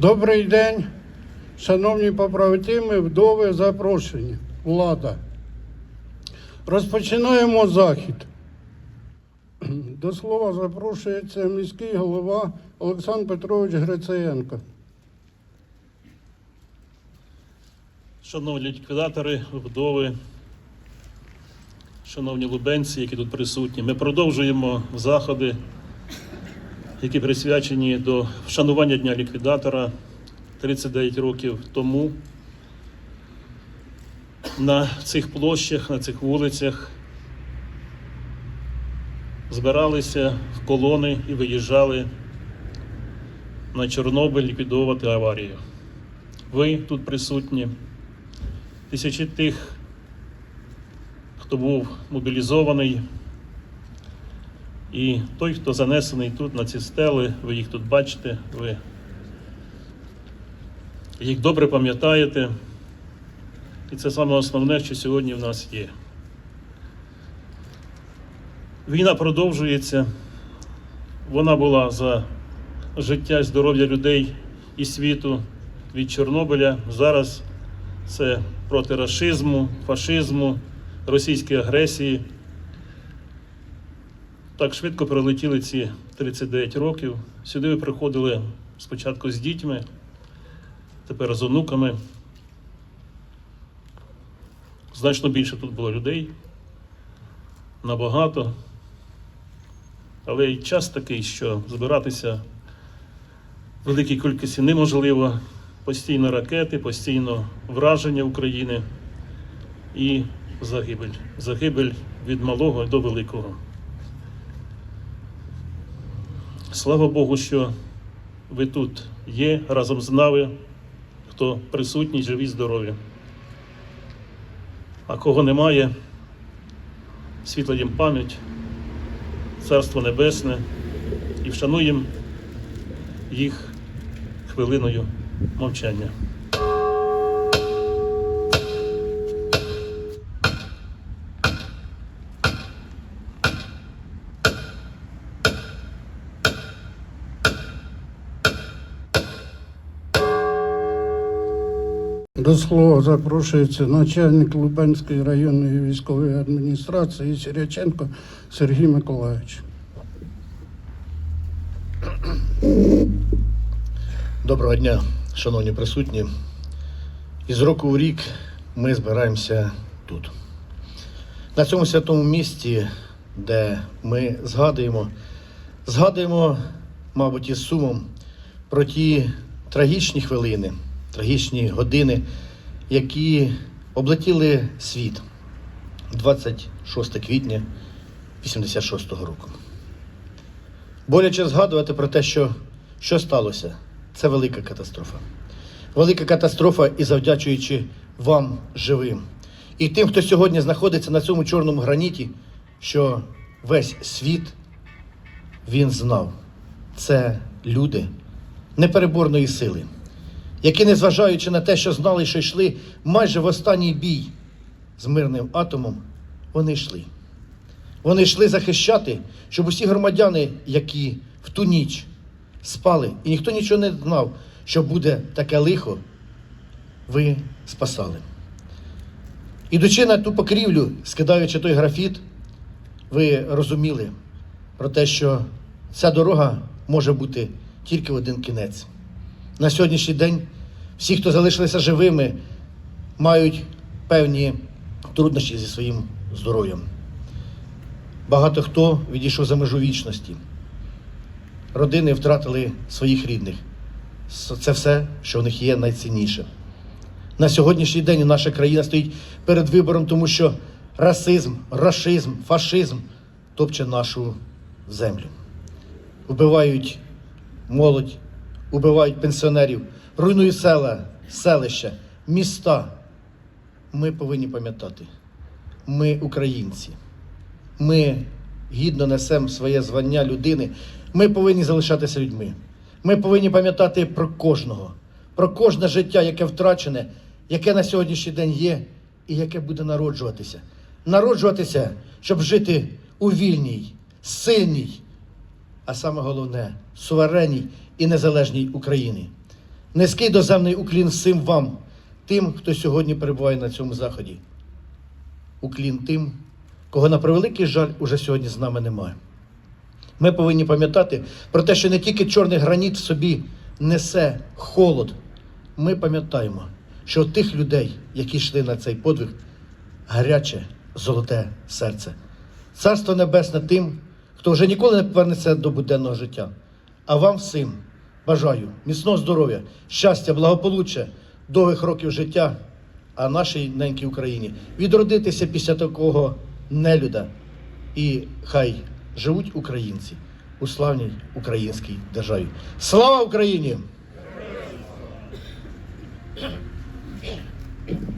Добрий день, шановні побратими, вдови, запрошені, влада. Розпочинаємо захід. До слова запрошується міський голова Олександр Петрович Грицеєнко. Шановні ліквідатори, вдови, шановні лубенці, які тут присутні, ми продовжуємо заходи, які присвячені до вшанування Дня ліквідатора 39 років тому. На цих площах, на цих вулицях збиралися в колони і виїжджали на Чорнобиль ліквідовувати аварію. Ви тут присутні тисячі тих, хто був мобілізований, і той, хто занесений тут на ці стели, ви їх тут бачите, ви їх добре пам'ятаєте. І це саме основне, що сьогодні в нас є. Війна продовжується. Вона була за життя і здоров'я людей і світу від Чорнобиля. Зараз це проти рашизму, фашизму, російської агресії. Так швидко пролетіли ці 39 років. Сюди ви приходили спочатку з дітьми, тепер з онуками. Значно більше тут було людей, набагато. Але й час такий, що збиратися в великій кількості неможливо. Постійно ракети, постійно враження України і загибель. Загибель від малого до великого. Слава Богу, що ви тут є разом з нами, хто присутній, живі, здорові. А кого немає, світла їм пам'ять, Царство Небесне і вшануємо їх хвилиною мовчання. До слова запрошується начальник Лубенської районної військової адміністрації Сіряченко Сергій Миколаївич. Доброго дня, шановні присутні. Із року в рік ми збираємося тут. На цьому святому місці, де ми згадуємо, згадуємо, мабуть, із сумом про ті трагічні хвилини, трагічні години, які облетіли світ 26 квітня 86-го року. Боляче згадувати про те, що, що сталося. Це велика катастрофа. Велика катастрофа і завдячуючи вам живим. І тим, хто сьогодні знаходиться на цьому чорному граніті, що весь світ він знав. Це люди непереборної сили, які, незважаючи на те, що знали, що йшли майже в останній бій з мирним атомом, вони йшли. Вони йшли захищати, щоб усі громадяни, які в ту ніч спали, і ніхто нічого не знав, що буде таке лихо, ви спасали. Ідучи на ту покрівлю, скидаючи той графіт, ви розуміли про те, що ця дорога може бути тільки один кінець. На сьогоднішній день всі, хто залишилися живими, мають певні труднощі зі своїм здоров'ям. Багато хто відійшов за межу вічності. Родини втратили своїх рідних. Це все, що в них є найцінніше. На сьогоднішній день наша країна стоїть перед вибором, тому що расизм, рашизм, фашизм топче нашу землю. Вбивають молодь, убивають пенсіонерів, руйнують села, селища, міста. Ми повинні пам'ятати, ми українці. Ми гідно несемо своє звання людини. Ми повинні залишатися людьми. Ми повинні пам'ятати про кожного, про кожне життя, яке втрачене, яке на сьогоднішній день є і яке буде народжуватися. Народжуватися, щоб жити у вільній, сильній, а саме головне суверенній і незалежній Україні. Низький доземний уклін всім вам, тим, хто сьогодні перебуває на цьому заході. Уклін тим, кого на превеликий жаль уже сьогодні з нами немає. Ми повинні пам'ятати про те, що не тільки чорний граніт в собі несе холод. Ми пам'ятаємо, що тих людей, які йшли на цей подвиг, гаряче, золоте серце. Царство небесне тим, хто вже ніколи не повернеться до буденного життя. А вам всім бажаю міцного здоров'я, щастя, благополуччя, довгих років життя, а нашій ненькій Україні відродитися після такого нелюда. І хай живуть українці у славній українській державі. Слава Україні!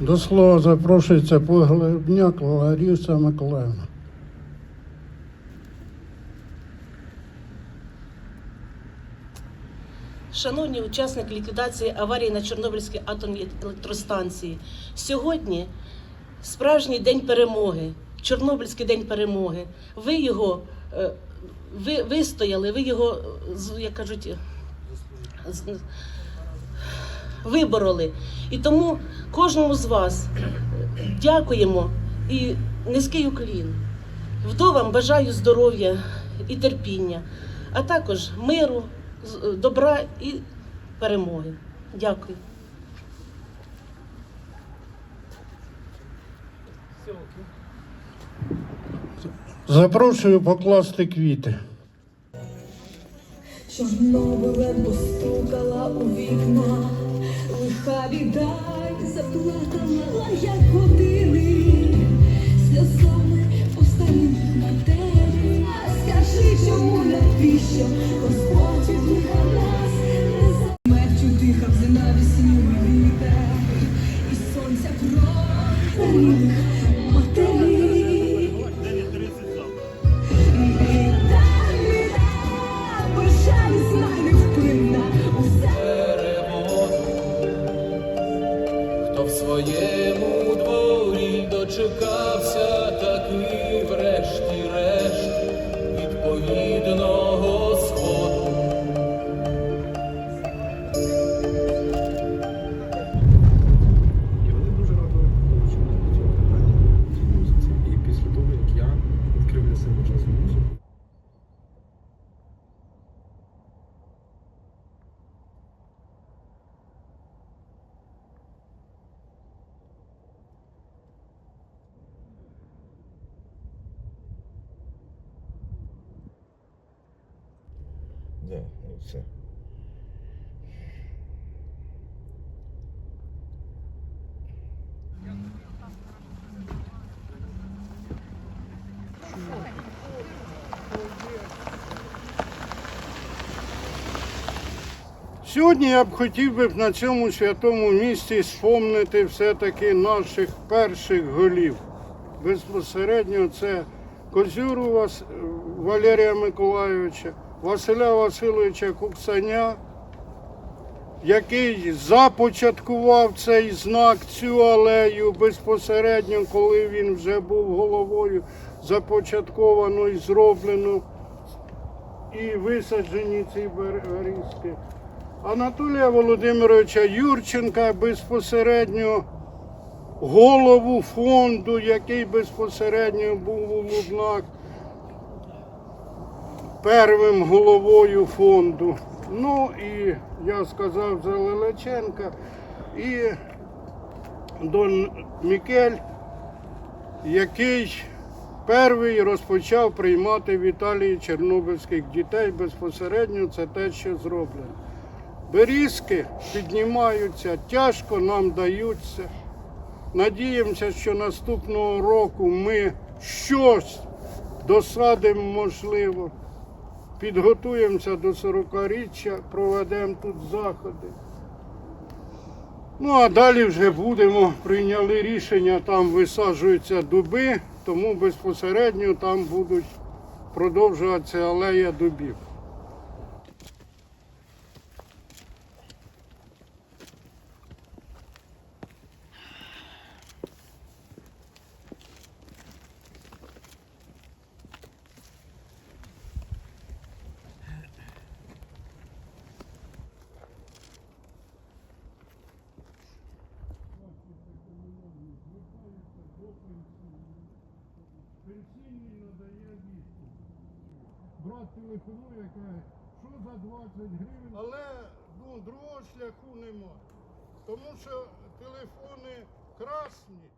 До слова запрошується Поглебняк Лариса Миколаївна. Шановні учасники ліквідації аварії на Чорнобильській атомній електростанції, сьогодні справжній день перемоги, Чорнобильський день перемоги. Ви його е, ви, вистояли, ви його, як кажуть, вибороли. І тому кожному з вас дякуємо і низький уклін. Вдовам бажаю здоров'я і терпіння, а також миру, добра і перемоги. Дякую. Запрошую покласти квіти. Чорнобилем постукала у вікна, лиха біда й заплакала, як години, сльозами чому навіщо Господь відлиха нас, за смертю дихав ненависню вітер, і сонця кров матері. Хто в своєму дворі дочекався, Да, ну все. Сьогодні я б хотів би на цьому святому місці спомнити все-таки наших перших голів. Безпосередньо це Козюру. Валерія Миколайовича, Василя Васильовича Куксаня, який започаткував цей знак, цю алею безпосередньо, коли він вже був головою, започатковано і зроблено і висаджені ці берізки. Анатолія Володимировича Юрченка безпосередньо голову фонду, який безпосередньо був у Лубнах первим головою фонду. Ну і я сказав за Лелеченка і Дон Мікель, який перший розпочав приймати в Італії чорнобильських дітей безпосередньо це те, що зроблено. Берізки піднімаються, тяжко нам даються. Надіємося, що наступного року ми щось досадимо, можливо. Підготуємося до 40-річчя, проведемо тут заходи. Ну, а далі вже будемо, прийняли рішення, там висаджуються дуби, тому безпосередньо там будуть продовжуватися алея дубів. Телефонує, каже, що за 20 гривень. Але ну, другого шляху нема. Тому що телефони красні,